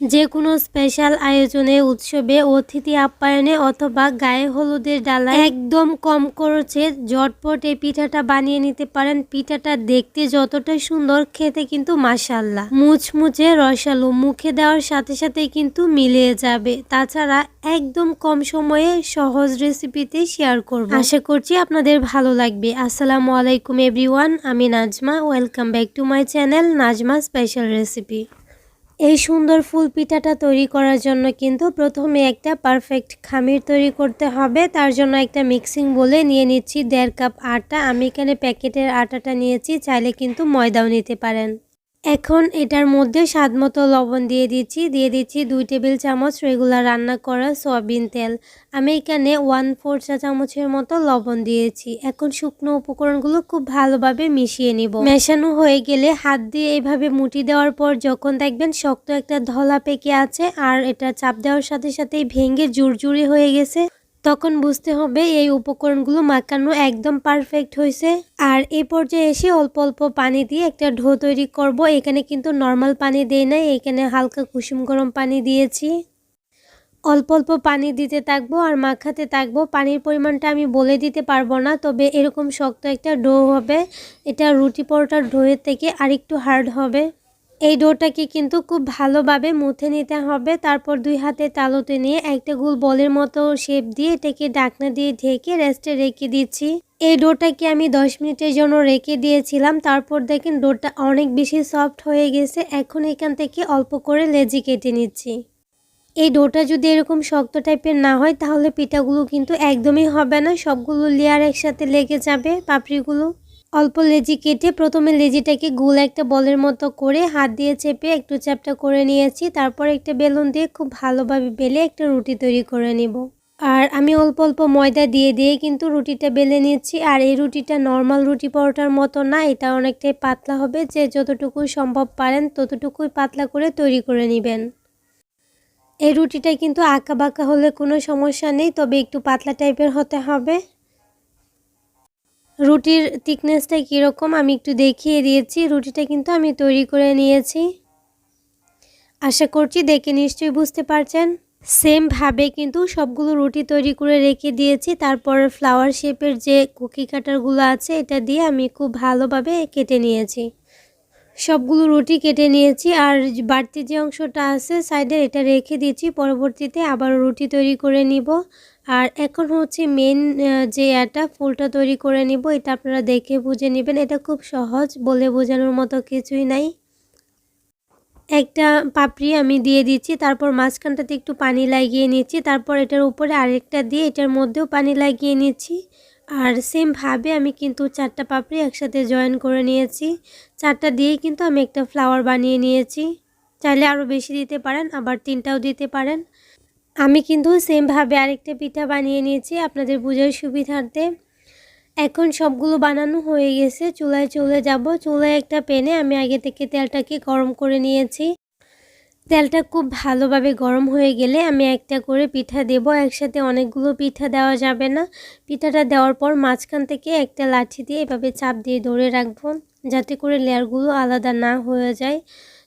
যে কোনো স্পেশাল আয়োজনে, উৎসবে, অতিথি আপ্যায়নে অথবা গায়ে হলুদের ডালা একদম কম খরচে ঝটপট এই পিঠাটা বানিয়ে নিতে পারেন। পিঠাটা দেখতে যতটা সুন্দর, খেতে কিন্তু মাসাল্লাহ মুচমুচে রসালো, মুখে দেওয়ার সাথে সাথে কিন্তু মিলিয়ে যাবে। তাছাড়া একদম কম সময়ে সহজ রেসিপিতে শেয়ার করব। আশা করছি আপনাদের ভালো লাগবে। আসসালামু আলাইকুম, এভরিওয়ান, আমি Nazma. Welcome back to my channel, Nazma special recipe. এই সুন্দর ফুল পিঠাটা তৈরি করার জন্য কিন্তু প্রথমে একটা পারফেক্ট খামির তৈরি করতে হবে। তার জন্য একটা মিক্সিং বলে নিয়ে নিচ্ছি দেড় কাপ আটা। আমি এখানে প্যাকেটের আটাটা নিয়েছি, চাইলে কিন্তু ময়দাও নিতে পারেন। এখন এটার মধ্যে স্বাদ মতো লবণ দিয়ে দিচ্ছি। দিয়ে দিচ্ছি দুই টেবিল চামচ রেগুলার রান্না করা সয়াবিন তেল। আমি এখানে ওয়ান ফোর চা চামচের মতো লবণ দিয়েছি। এখন শুকনো উপকরণগুলো খুব ভালোভাবে মিশিয়ে নিব। মেশানো হয়ে গেলে হাত দিয়ে এইভাবে মুটি দেওয়ার পর যখন দেখবেন শক্ত একটা ধলা পেকে আছে আর এটা চাপ দেওয়ার সাথে সাথেই ভেঙে জুরজুরি হয়ে গেছে তখন বুঝতে হবে এই উপকরণগুলো মাখানো একদম পারফেক্ট হয়েছে। আর এই পর্যায়ে এসে অল্প অল্প পানি দিয়ে একটা ঢো তৈরি করব। এখানে কিন্তু নর্মাল পানি দেই নাই, এখানে হালকা কুসুম গরম পানি দিয়েছি। অল্প অল্প পানি দিতে থাকব আর মাখাতে থাকব। পানির পরিমাণটা আমি বলে দিতে পারব না, তবে এরকম শক্ত একটা ডো হবে। এটা রুটি পরোটার ডোয়ের থেকে আরেকটু হার্ড হবে। এই ডোটাকে কিন্তু খুব ভালোভাবে মুথে নিতে হবে। তারপর দুই হাতে তালুতে নিয়ে একটা গোল বলের মতো শেপ দিয়ে এটাকে ডাকনা দিয়ে ঢেকে রেস্টে রেখে দিচ্ছি। এই ডোটাকে আমি দশ মিনিটের জন্য রেখে দিয়েছিলাম। তারপর দেখেন ডোটা অনেক বেশি সফট হয়ে গেছে। এখন এখান থেকে অল্প করে লেজি কেটে নিচ্ছি। এই ডোটা যদি এরকম শক্ত টাইপের না হয়, তাহলে পিঠাগুলো কিন্তু একদমই হবে না। সবগুলো লেয়ার একসাথে লেগে যাবে পাপড়িগুলো। অল্প লেজি কেটে প্রথমে লেজিটাকে গোল একটা বলের মতো করে হাত দিয়ে চেপে একটু চ্যাপটা করে নিয়েছি। তারপর একটা বেলুন দিয়ে খুব ভালোভাবে বেলে একটা রুটি তৈরি করে নিব। আর আমি অল্প অল্প ময়দা দিয়ে দিয়ে কিন্তু রুটিটা বেলে নিচ্ছি। আর এই রুটিটা নর্মাল রুটি পরোটার মতো না, এটা অনেকটাই পাতলা হবে। যে যতটুকু সম্ভব পারেন ততটুকুই পাতলা করে তৈরি করে নেবেন। এই রুটিটা কিন্তু আঁকা বাঁকা হলে কোনো সমস্যা নেই, তবে একটু পাতলা টাইপের হতে হবে। রুটির থিকনেসটা কীরকম আমি একটু দেখিয়ে দিয়েছি। রুটিটা কিন্তু আমি তৈরি করে নিয়েছি। আশা করছি দেখে নিশ্চয়ই বুঝতে পারছেন। সেমভাবে কিন্তু সবগুলো রুটি তৈরি করে রেখে দিয়েছি। তারপর ফ্লাওয়ার শেপের যে কুকি কাটারগুলো আছে, এটা দিয়ে আমি খুব ভালোভাবে কেটে নিয়েছি। সবগুলো রুটি কেটে নিয়েছি। আর বাড়তি যে অংশটা আছে সাইডে এটা রেখে দিয়েছি। পরবর্তীতে আবার রুটি তৈরি করে নিব। আর এখন হচ্ছে মেন যে এটা ফুলটা তৈরি করে নিব, এটা আপনারা দেখে বুঝে নেবেন। এটা খুব সহজ, বলে বোঝানোর মতো কিছুই নাই। একটা পাপড়ি আমি দিয়ে দিচ্ছি, তারপর মাঝখানটাতে একটু পানি লাগিয়ে নিচ্ছি, তারপর এটার উপরে আরেকটা দিয়ে এটার মধ্যেও পানি লাগিয়ে নিচ্ছি। আর সেমভাবে আমি কিন্তু চারটা পাপড়ি একসাথে জয়েন করে নিয়েছি। চারটা দিয়েই কিন্তু আমি একটা ফ্লাওয়ার বানিয়ে নিয়েছি। চাইলে আরও বেশি দিতে পারেন, আবার তিনটাও দিতে পারেন। আমি কিন্তু সেমভাবে আরেকটা পিঠা বানিয়ে নিয়েছি আপনাদের বোঝার সুবিধার্থে। এখন সবগুলো বানানো হয়ে গেছে, চুলায় চলে যাব। চুলায় একটা পেনে আমি আগে থেকে তেলটাকে গরম করে নিয়েছি। তেলটা খুব ভালোভাবে গরম হয়ে গেলে আমি একটা করে পিঠা দেব। একসাথে অনেকগুলো পিঠা দেওয়া যাবে না। পিঠাটা দেওয়ার পর মাঝখান থেকে একটা লাঠি দিয়ে এভাবে চাপ দিয়ে ধরে রাখব, যাতে করে লেয়ারগুলো আলাদা না হয়ে যায়।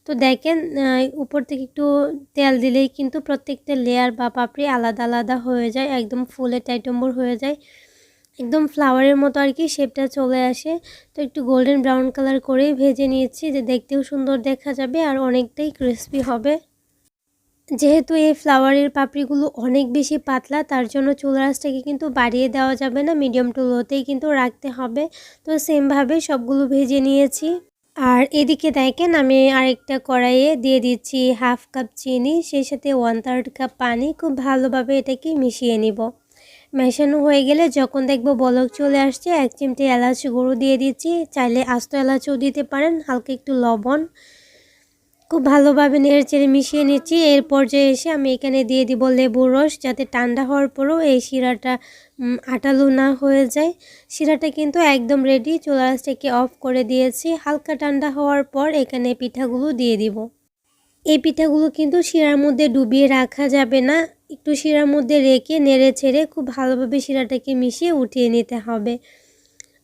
তো দেখেন উপর থেকে একটু তেল দিলেই কিন্তু প্রত্যেকটা লেয়ার বা পাপড়ি আলাদা আলাদা হয়ে যায়, একদম ফুলে টাইটম্বর হয়ে যায়। একদম ফ্লাওয়ারের মতো আর কি শেপটা চলে আসে। তো একটু গোল্ডেন ব্রাউন কালার করেই ভেজে নিয়েছি যে দেখতেও সুন্দর দেখা যাবে আর অনেকটাই ক্রিসপি হবে। যেহেতু এই ফ্লাওয়ারের পাপড়িগুলো অনেক বেশি পাতলা, তার জন্য চুলারাসটাকে কিন্তু বাড়িয়ে দেওয়া যাবে না মিডিয়াম টু লোতেই কিন্তু রাখতে হবে। তো সেমভাবে সবগুলো ভেজে নিয়েছি। আর এদিকে দেখেন আমি আরেকটা কড়াইয়ে দিয়ে দিচ্ছি হাফ কাপ চিনি, সেই সাথে ওয়ান থার্ড কাপ পানি। খুব ভালোভাবে এটাকে মিশিয়ে নিব। মেশানো হয়ে গেলে যখন দেখব বলক চলে আসছে, এক চিমটি এলাচ গুঁড়ো দিয়ে দিচ্ছি। চাইলে আস্ত এলাচও দিতে পারেন, হালকা একটু লবণ। খুব ভালোভাবে নেড়ে চেড়ে মিশিয়ে নিচ্ছি। এর পর্যায়ে এসে আমি এখানে দিয়ে দিব লেবুর রস যাতে ঠান্ডা হওয়ার পরেও এই শিরাটা আটালু না হয়ে যায়। শিরাটা কিন্তু একদম রেডি চুলাসটাকে অফ করে দিয়েছি। হালকা ঠান্ডা হওয়ার পর এখানে পিঠাগুলো দিয়ে দিব। এই পিঠাগুলো কিন্তু শিরার মধ্যে ডুবিয়ে রাখা যাবে না। একটু শিরার মধ্যে রেখে নেড়ে ছেড়ে খুব ভালোভাবে শিরাটাকে মিশিয়ে উঠিয়ে নিতে হবে।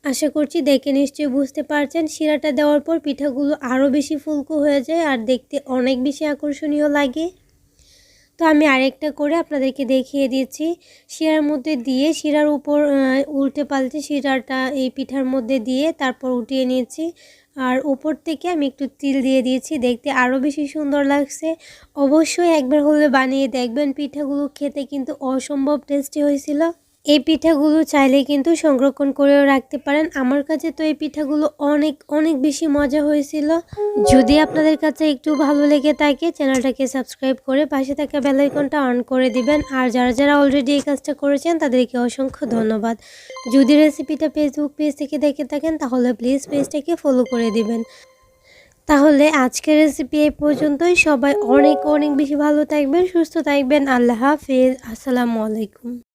আশা করছি দেখে নিশ্চয়ই বুঝতে পারছেন। শিরাটা দেওয়ার পর পিঠাগুলো আরও বেশি ফুলকো হয়ে যায় আর দেখতে অনেক বেশি আকর্ষণীয় লাগে। তো আমি আরেকটা করে আপনাদেরকে দেখিয়ে দিচ্ছি। শিরার মধ্যে দিয়ে শিরার উপর উল্টে পাল্টে শিরাটা এই পিঠার মধ্যে দিয়ে তারপর উঠিয়ে নিয়েছি। আর উপর থেকে আমি একটু তিল দিয়ে দিয়েছি। দেখতে আরও বেশি সুন্দর লাগছে। অবশ্যই একবার হলে বানিয়ে দেখবেন। পিঠাগুলো খেতে কিন্তু অসম্ভব টেস্টি হয়েছিল। এই পিঠাগুলো চাইলে কিন্তু সংরক্ষণ করেও রাখতে পারেন। আমার কাছে তো এই পিঠাগুলো অনেক অনেক বেশি মজা হয়েছিল। যদি আপনাদের কাছে একটু ভালো লেগে থাকে, চ্যানেলটাকে সাবস্ক্রাইব করে পাশে থাকা বেলাইকনটা অন করে দিবেন। আর যারা যারা অলরেডি এই কাজটা করেছেন, তাদেরকে অসংখ্য ধন্যবাদ। যদি রেসিপিটা ফেসবুক পেজ থেকে দেখে থাকেন, তাহলে প্লিজ পেজটাকে ফলো করে দিবেন। তাহলে আজকের রেসিপি এই পর্যন্তই। সবাই অনেক অনেক বেশি ভালো থাকবেন, সুস্থ থাকবেন। আল্লাহ হাফিজ। আসসালামু আলাইকুম।